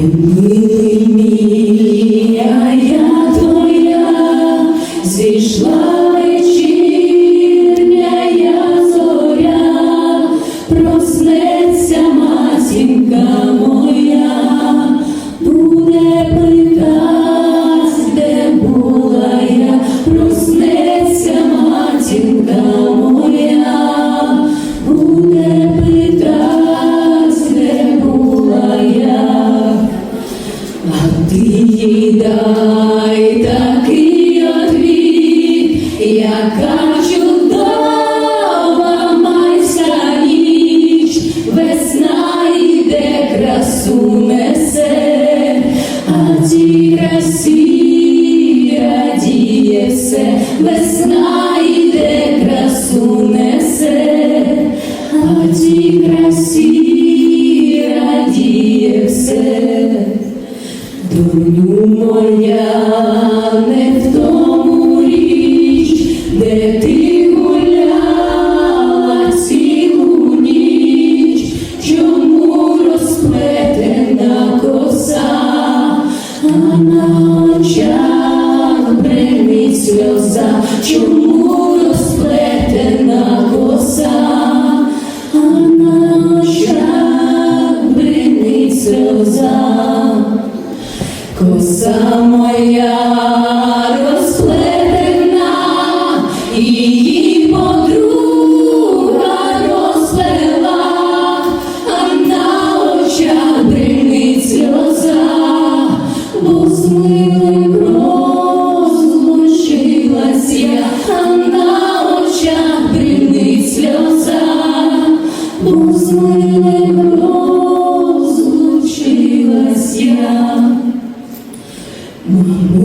Ой, милий ти їй такий отвіт, яка чудова ніч, весна йде красу а ті красі радіє все, весна йде красу несе, а красі радіє все. Доню не тому річ, де ти гуляла цілу чому розплетена коса, а на очах бремить сльоза, чому Коса моя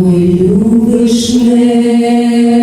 ой, любиш мене,